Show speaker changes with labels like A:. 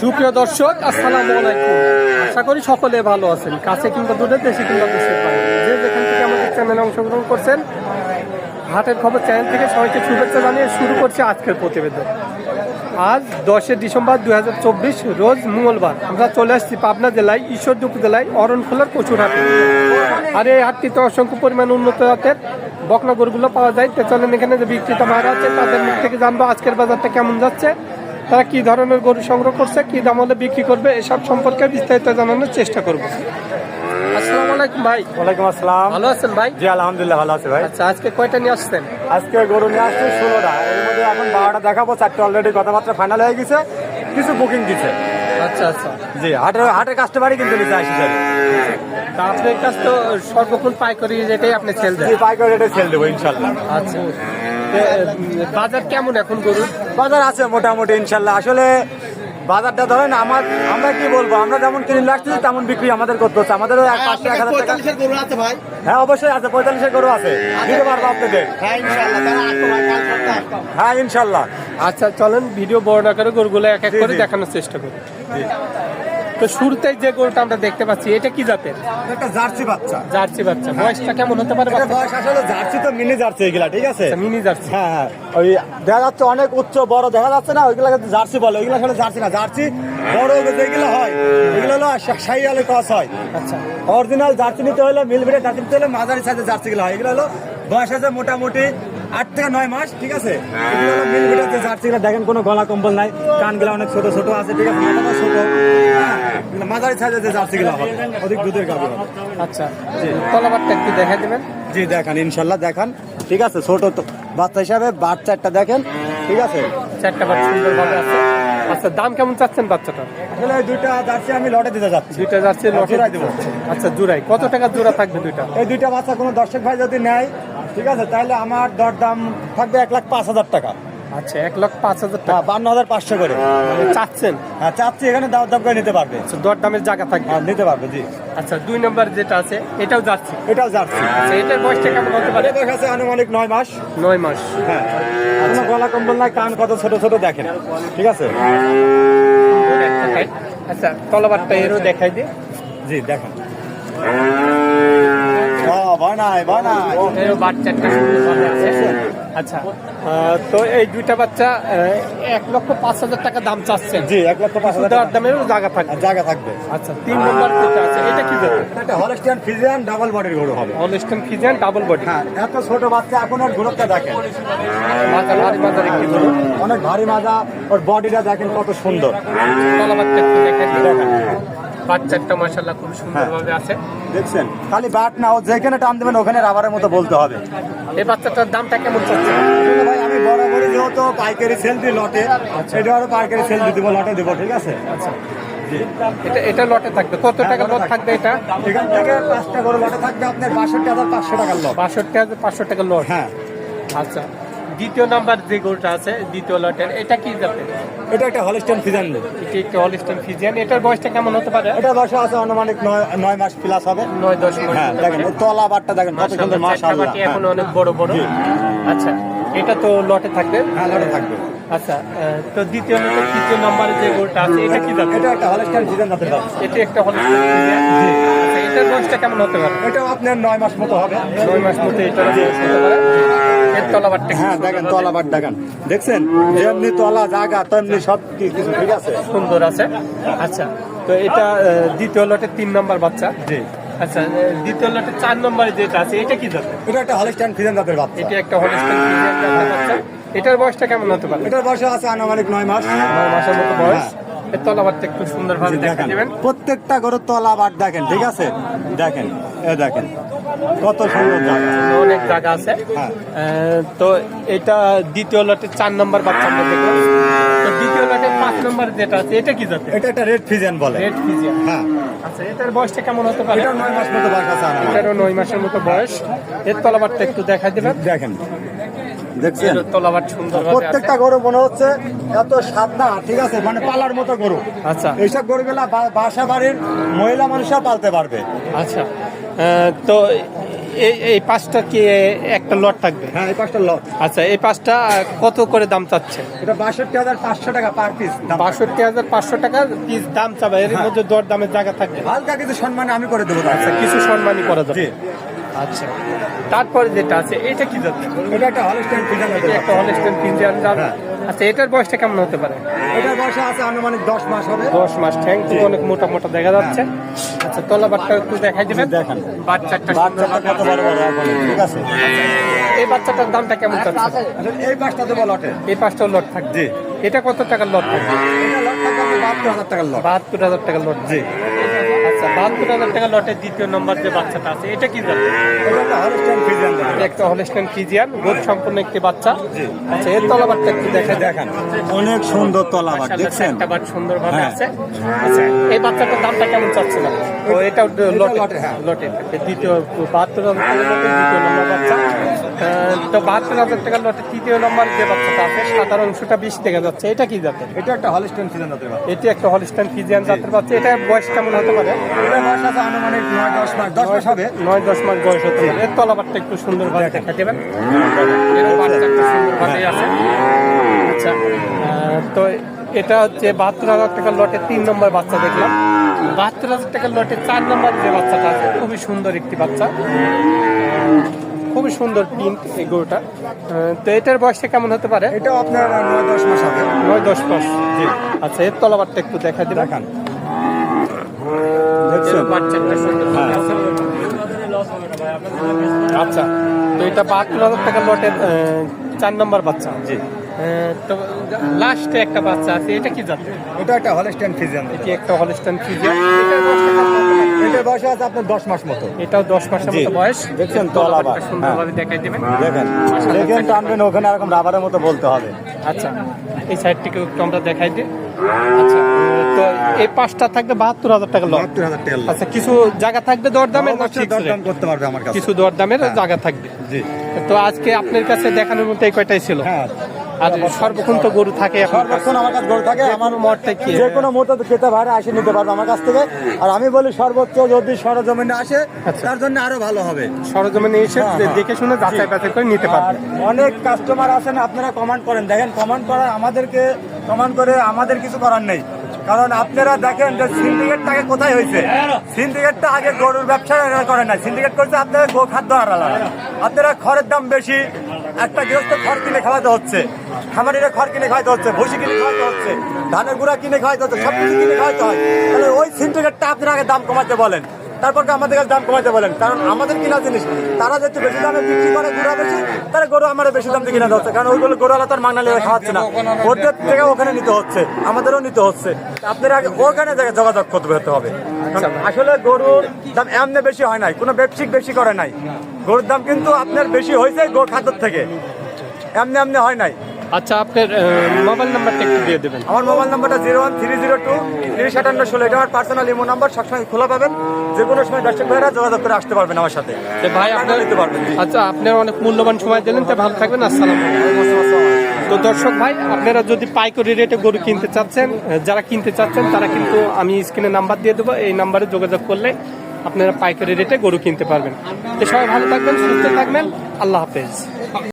A: সুপ্রিয় দর্শক, আসসালামু আলাইকুম। আশা করি সকলে ভালো আছেন। কাছে কিংবা দূরে, দেশে কিংবা বাইরে। যে যেখান থেকে আমাদের চ্যানেলে অংশগ্রহণ করছেন, হাটের খবর চ্যানেল থেকে সবাইকে শুভেচ্ছা জানিয়ে শুরু করছে আজকের প্রতিবেদন। আজ দশই ডিসেম্বর দু হাজার চব্বিশ, রোজ মঙ্গলবার। আমরা চলে আসছি পাবনা জেলায়, ঈশ্বরদী উপজেলায় প্রচুর হাটে আর এই হাটটিতে অসংখ্য পরিমাণ উন্নত জাতের বকনা গরুগুলো পাওয়া যায়। চলেন এখানে যে বিক্রেতা মারা আছে তাদের মুখ থেকে জানব আজকের বাজারটা কেমন যাচ্ছে। তারা কি ধরনের গরু সংগ্রহ করছে কি দাম হলে বিক্রি করবে এসব সম্পর্কে বিস্তারিত জানানোর চেষ্টা করব। আসসালামু আলাইকুম ভাই।
B: ওয়ালাইকুম আসসালাম।
A: ভালো আছেন ভাই?
B: জি আলহামদুলিল্লাহ ভালো আছে ভাই।
A: আচ্ছা আজকে কয়টা নিয়ে আসছেন?
B: আজকে গরু নিয়ে আসছে ষোলোটা। এর মধ্যে এখন বারোটা দেখাবো চারটে অলরেডি কথাবার্তা ফাইনাল হয়ে গেছে কিছু বুকিং
A: আচ্ছা আচ্ছা।
B: জি হাটের হাটের কাস্টমারই কিন্তু নিচে আসি স্যার
A: আপনার কাছে তো সর্বক্ষণ পাইকারি রেটেই আপনি সেল দেন।
B: পাইকারি রেটে সেল দেবো ইনশাল্লাহ।
A: আচ্ছা। বাজার কেমন এখন গরুর
B: বাজার আছে মোটামুটি ইনশাল্লাহ। আসলে বাজারটা ধরেন আমার আমরা কি বলব? আমরা যেমন কিনে লাগছি তেমন বিক্রি আমাদের করতে হচ্ছে। আমাদেরও এক পাঁচশো এক হাজার টাকা।
C: পঁয়তাল্লিশের গরু আছে ভাই।
B: হ্যাঁ অবশ্যই আছে পঁয়তাল্লিশের গরু আছে। দিতে পারব আপনাদের।
C: হ্যাঁ ইনশাল্লাহ
B: হ্যাঁ
A: আচ্ছা চলেন ভিডিও বড় করে গরুগুলো এক এক করে দেখানোর চেষ্টা করি। তো শুরুতেই যে গরুটা আমরা দেখতে পাচ্ছি এটা কি জাতের?
B: একটা জার্সি বাচ্চা।
A: জার্সি বাচ্চা। বয়সটা কেমন হতে পারে
B: এটা বয়স আসলে জার্সি তো মিনি জার্সি এগুলা ঠিক আছে?
A: Mini jersey.
B: হ্যাঁ হ্যাঁ। ওই দেখা যাচ্ছে অনেক উচ্চ বড় দেখা যাচ্ছে না ওইগুলো কিন্তু জার্সি বলে। ওইগুলো আসলে জার্সি না। জার্সি বড় যেগুলো হয় এগুলো হলো সাই আলে ক্রস হয়।
A: আচ্ছা।
B: অরিজিনাল জার্সি নিতে হলে মিলবিটে জার্সি নিতে হলে মাঝারি সাইজের জার্সি গুলো হয়। এগুলো হলো বয়স আছে মোটামুটি আট থেকে নয় মাস ঠিক আছে? হলো জার্সি গুলো দেখেন কোনো গলা কম্বল নাই কানগুলো অনেক ছোট ছোট আছে ঠিক আছে? ছোট। হ্যাঁ, মাঝারি সাইজের যে জার্সি গুলো হবে অধিক দুধের গাভী হবে।
A: আচ্ছা তলাবারটা একটু দেখা দেবেন।
B: জি দেখান ইনশাল্লাহ দেখান। ঠিক আছে ছোট তো বাচ্চা হিসাবে বাচ্চাটা দেখেন। ঠিক আছে?
A: চারটা বাচ্চা সুন্দরভাবে আছে। আচ্ছা দাম কেমন চাচ্ছেন বাচ্চাটা
B: আসলে দুইটা জার্সি আমি লটে দিতে যাচ্ছি।
A: দুইটা জার্সি লটে
B: জোড়ায় দেবো।
A: আচ্ছা জোড়াই। কত টাকা জোড়া থাকবে দুইটা?
B: এই দুইটা বাচ্চা কোনো দর্শক ভাই যদি নেয় ঠিক আছে তাহলে আমার দর দাম থাকবে এক লাখ পাঁচ হাজার টাকা।
A: আচ্ছা এক লক্ষ পাঁচ হাজার টাকা।
B: হ্যাঁ বান্ন হাজার পাঁচশো করে।
A: মানে চাচ্ছেন?
B: হ্যাঁ চাচ্ছি এখানে দাম দাম করে নিতে পারবে।
A: আচ্ছা দর দামের জায়গা থাকবে।
B: হ্যাঁ নিতে পারবে জি।
A: আচ্ছা দুই নম্বর যেটা আছে এটাও যাচ্ছে।
B: এটাও জার্সি
A: আচ্ছা এটার বয়সটা কেমন হতে পারে?
B: এটার কাছে আনুমানিক নয় মাস।
A: নয় মাস।
B: হ্যাঁ। কোনো গলা কম্বল নাই কান কত ছোট ছোট দেখেন। ঠিক আছে।
A: আচ্ছা তলাবারটা এরও দেখাই দিই।
B: জি দেখেন। বানাই বানাই
A: বাচ্চাটা আছে। আচ্ছা। তো এই দুইটা বাচ্চা এক লক্ষ পাঁচ হাজার টাকা দাম চাচ্ছেন।
B: জি এক লক্ষ পাঁচ হাজার
A: দর
B: টাকা।
A: জায়গা থাকবে।
B: জায়গা থাকবে।
A: আচ্ছা তিন নম্বর যেটা আছে এটা কি যাবে
B: একটা হলস্টিয়ান ফিজিয়ান ডাবল বডির গরু হবে।
A: অলিস্টন ফিজেন ডাবল বডি
B: হ্যাঁ এত ছোট বাচ্চা এখন ওর গ্রুপটা দেখেন।
A: মাথা ভারী মাথার একটি গরু
B: অনেক ভারী মাজা ওর বডিটা দেখেন কত সুন্দর।
A: বাচ্চাটা মাসাল্লাহ খুব সুন্দরভাবে আছে।
B: দেখছেন খালি বাট না ও যেখানে টান দেবেন ওখানে রাবারের মতো বলতে হবে।
A: এই বাচ্চাটার দামটা কেমন
B: আসলে ভাই আমি বরাবরই যেহেতু পাইকারি সেল দিই লটে এটা আরও পাইকারি সেল দিয়ে দেবো লটে দেবো ঠিক আছে?
A: আচ্ছা। এটা এটা লটে থাকবে। কত টাকা লট থাকবে। এটা?
B: এখান থেকে পাঁচটা গরু লটে থাকবে আপনার বাষট্টি হাজার পাঁচশো টাকার লট।
A: বাষট্টি হাজার পাঁচশো টাকা লট?
B: হ্যাঁ।
A: আচ্ছা। দ্বিতীয় নাম্বার যে গরুটা আছে দ্বিতীয় লটের এটা কি যাবে
B: এটা একটা হলস্টিয়ান ফিজান
A: এটি একটু অলিস্টন ফিজিয়ান এটার বয়সটা কেমন হতে পারে?
B: এটা বয়স আছে আনুমানিক নয় মাস প্লাস হবে।
A: নয় দশ মাস।
B: হ্যাঁ দেখেন তলা বাটটা দেখেন কত সুন্দর
A: মাশাআল্লাহ, এখন অনেক বড় বড়। আচ্ছা এটা তো লটে থাকবে?
B: হ্যাঁ লটে থাকবে।
A: আচ্ছা তো দ্বিতীয় লটে তৃতীয় নম্বরে যে গরুটা আছে এটা কি যাবে
B: এটা একটা হলস্টিয়ান ফিজান জাতের বাচ্চা
A: এটা একটা হলিস্টন ফিজিয়ান আচ্ছা এটার বয়সটা কেমন হতে পারে?
B: এটাও আপনার নয় মাস মতো হবে।
A: নয় মাস মতো বয়স হতে পারে।
B: হ্যাঁ দেখেন তলা দেখেন দেখছেন? যেমনি তলা জায়গা তেমনি সব কিছু ঠিক আছে?
A: সুন্দর আছে। আচ্ছা তো এটা দ্বিতীয় লটের তিন নম্বর বাচ্চা?
B: জি।
A: আচ্ছা দ্বিতীয় চার নম্বরে যেটা আছে এটা কি
B: এটা একটা ফিজান জাতের বাচ্চা।
A: এটা একটা হলিস্টন ফিজিয়ান জাতের বাচ্চা। এটার বয়সটা কেমন হতে পারে?
B: এটার বয়স আছে আনুমানিক নয় মাস।
A: নয় মাসের মতো বয়স। এর তলাবারটা একটু সুন্দরভাবে দেখা দেবেন।
B: প্রত্যেকটা গরুর তলা বাট দেখেন ঠিক আছে? দেখেন এ দেখেন কত সুন্দর
A: অনেক জায়গা আছে।
B: হ্যাঁ।
A: তো এটা দ্বিতীয় লটের চার নম্বর বাচ্চা আমরা দ্বিতীয় পাঁচ নম্বর যেটা আছে এটা কি
B: এটা একটা রেড ফিজেন বলে।
A: রেড ফিজিয়ান
B: হ্যাঁ।
A: আচ্ছা এটার বয়সটা কেমন হতে পারে?
B: এটা নয় মাস মতো বয়স আছে
A: এটারও নয় মাসের মতো বয়স। এর তলাবারটা একটু দেখা দেবেন।
B: দেখেন। দেখছেন? প্রত্যেকটা গরু মনে হচ্ছে এত সাদা ঠিক আছে মানে পালার মতো গরু।
A: আচ্ছা।
B: এইসব গরুগুলা বাসা বাড়ির মহিলা মানুষরা পালতে পারবে।
A: আচ্ছা। তো এই এই পাঁচটা কি একটা লট থাকবে?
B: হ্যাঁ এই পাঁচটা লট।
A: আচ্ছা এই পাঁচটা কত করে দাম চাচ্ছে?
B: এটা বাষট্টি হাজার পাঁচশো টাকা পার পিস
A: বাষট্টি হাজার পাঁচশো টাকা পিস দাম চাবে। এর মধ্যে দর দামের জায়গা থাকবে?
B: হালকা কিছু সম্মানে আমি করে দেবো
A: আচ্ছা কিছু সম্মানই করা যাবে। আচ্ছা। তারপরে যেটা আছে এটা কি যাচ্ছে
B: এটা একটা হলস্টাইন ফিজান
A: এটা একটা
B: হ্যাঁ।
A: আচ্ছা এটার বয়সটা কেমন হতে পারে?
B: এটার বয়স আছে আনুমানিক দশ মাস হবে।
A: দশ মাস। ঠ্যাং তো অনেক মোটা মোটা দেখা যাচ্ছে। আচ্ছা তলা বাচ্চা একটু দেখাই দেবেন।
B: দেখান।
A: বাচ্চাটা
B: বাচ্চাটা কত বড় বড় ঠিক আছে?
A: এই বাচ্চাটার দামটা কেমন চাচ্ছে?
B: আচ্ছা, এই পাঁচটা দেবো লটে।
A: এই পাঁচটা লট থাকবে। এটা কত টাকার লট? থাকবে
B: এটা লট থাকবে আপনার বাহাত্তর হাজার টাকার লট।
A: বাহাত্তর হাজার টাকার লট।
B: জি।
A: আচ্ছা বাহাত্তর হাজার টাকা লটের দ্বিতীয় নম্বর যে বাচ্চাটা আছে এটা কি জানেন
B: একটা হলস্টাইন ফিজিয়ান
A: হলস্টেন সম্পূর্ণ একটি বাচ্চা। আচ্ছা এর তলাবারটা একটু দেখা
B: দেখান। অনেক সুন্দর তলাবার দেখছেন?
A: একটা বাট সুন্দর
B: ভাবে
A: আছে। আচ্ছা এই বাচ্চাটার দামটা কেমন চাচ্ছে না তো এটা লটে
B: লটে, হ্যাঁ।
A: লটে। দ্বিতীয় বাহাত্তর হাজার দ্বিতীয় নম্বর বাচ্চা। তো বাহাত্তর হাজার টাকার লটে তৃতীয় নম্বর যে বাচ্চাটা আছে সাদা অংশটা বেশি দেখা যাচ্ছে। এটা কি জাতের?
B: এটা একটা হলস্টাইন ফিজিয়ান জাতের বাচ্চা।
A: এটি একটা হলিস্টান ফিজিয়ান জাতের বাচ্চা। এটা বয়স কেমন হতে পারে?
B: এটা বয়স আছে আনুমানিক নয় দশ মাস। দশ মাস হবে।
A: নয় দশ মাস বয়স হতে পারে। এর তলাবারটা একটু সুন্দরভাবে
B: দেখেন।
A: দেখা দেবেন। এর সুন্দরভাবে আছে। আচ্ছা আহ, তো এটা হচ্ছে বাহাত্তর হাজার টাকার লটে তিন নম্বর বাচ্চা দেখলাম। বাহাত্তর হাজার টাকার লটে চার নম্বর যে বাচ্চাটা আছে খুবই সুন্দর একটি বাচ্চা। খুবই সুন্দর প্রিন্ট এই গরুটা। তো এটার বয়সটা কেমন হতে পারে?
B: এটাও আপনার নয় দশ মাস হবে
A: নয় দশ মাস। আচ্ছা এর তলাবারটা একটু দেখা দিবেন
B: দেখান।
A: আছে। আচ্ছা তো এটা বাহাত্তর হাজার টাকার লটের চার নম্বর বাচ্চা।
B: জি।
A: তো লাস্টে একটা বাচ্চা আছে এটা কি জাতের
B: এটা একটা হলস্টাইন ফিজিয়ান
A: এটি একটা হলস্টান ফিজিয়ান
B: বয়স আছে আপনার মাস মতো।
A: এটাও মাসের। মতো বয়স।
B: দেখছেন আবার।
A: সুন্দরভাবে দেখাই দেবেন।
B: দেখেন দেখেন টানবেন ওখানে এরকম রাবারের মতো বলতে হবে।
A: আচ্ছা এই সাইডটিকে একটু আমরা দেখাই দিই। আচ্ছা তো এই পাঁচটা থাকবে বাহাত্তর হাজার টাকা লট
B: বাহাত্তর হাজার টাকা
A: আচ্ছা কিছু জায়গা থাকবে দরদামের না
B: অবশ্যই দরদাম করতে পারবে আমার কাছে।
A: কিছু দরদামের জায়গা থাকবে।
B: জি।
A: তো আজকে আপনার কাছে দেখানোর মতো এই কয়টাই ছিল?
B: হ্যাঁ।
A: আর সর্বক্ষণ তো গরু থাকে
B: সর্বক্ষণ আমার কাছে গরু থাকে আমার
A: মঠটা কি?
B: যে কোনো মুহূর্তে ভাড়া আসে নিতে পারবে আমার কাছ থেকে। আর আমি বলি সর্বোচ্চ যদি সরজমিনে আসে
A: আচ্ছা।
B: তার জন্য আরও ভালো হবে।
A: সরজমিনে এসে
B: হ্যাঁ, হ্যাঁ।
A: দেখে শুনে যাচাই বাছাই করে নিতে পারবে।
B: অনেক কাস্টমার আছেন আপনারা কমান্ড করেন। দেখেন কমান্ড করা আমাদেরকে কমান্ড করে আমাদের কিছু করার নেই। কারণ আপনারা দেখেন যে সিন্ডিকেটটাকে কোথায় হয়েছে? সিন্ডিকেটটা আগে গরুর ব্যবসা করে না সিন্ডিকেট করছে আপনারা গো খাদ্য আড়ালা আপনারা খড়ের দাম বেশি, একটা গৃহস্থ খড় কিনে খাওয়াতে হচ্ছে, খামারিরা খড় কিনে খাওয়াতে হচ্ছে ভুষি কিনে খাওয়াতে হচ্ছে, ধানের গুঁড়া কিনে খাওয়াতে হচ্ছে সব কিছু কিনে খাওয়াতে হয়। তাহলে ওই সিন্ডিকেটটা আপনারা আগে দাম কমাতে বলেন। তারপর আমাদের কাছে দাম কমাইতে বলেন। কারণ আমাদের কিনা জিনিস, তারা যেহেতু বেশি দামে বিক্রি করে, গুড়া বেশি, তারা গরু আমাদের বেশি দাম দিয়ে কিনে হচ্ছে কারণ ওইগুলো গরু আলাদা তার লেগে খাওয়াচ্ছে না। ওদের থেকে ওখানে নিতে হচ্ছে, আমাদেরও নিতে হচ্ছে। আপনার আগে ওখানে যোগাযোগ করতে হতে হবে। আসলে গরুর দাম এমনি বেশি হয় নাই, কোনো ব্যবসায়িক বেশি করে নাই। গরুর দাম কিন্তু আপনার বেশি হয়েছে গো খাদ্য থেকে। এমনি এমনি হয় নাই।
A: আচ্ছা আপনার মোবাইল নাম্বারটা একটু দিয়ে দেবেন।
B: আমার মোবাইল নাম্বারটা zero one three zero two তিরিশ আটান্ন ষোলো। এটা আমার পার্সোনাল ইমো নাম্বার সবসময় খোলা পাবেন। যে কোনো সময় দর্শক ভাইরা যোগাযোগ করে আসতে পারবেন আমার সাথে।
A: ভাই আপনার
B: দিতে পারবেন।
A: আচ্ছা আপনার অনেক মূল্যবান সময় দিলেন তো ভালো থাকবেন আসসালাম তো দর্শক ভাই আপনারা যদি পাইকারি রেটে গরু কিনতে চাচ্ছেন যারা কিনতে চাচ্ছেন তারা কিন্তু আমি স্ক্রিনে নাম্বার দিয়ে দেবো এই নাম্বারে যোগাযোগ করলে আপনারা পাইকারি রেটে গরু কিনতে পারবেন। তো সবাই ভালো থাকবেন সুস্থ থাকবেন আল্লাহ হাফেজ।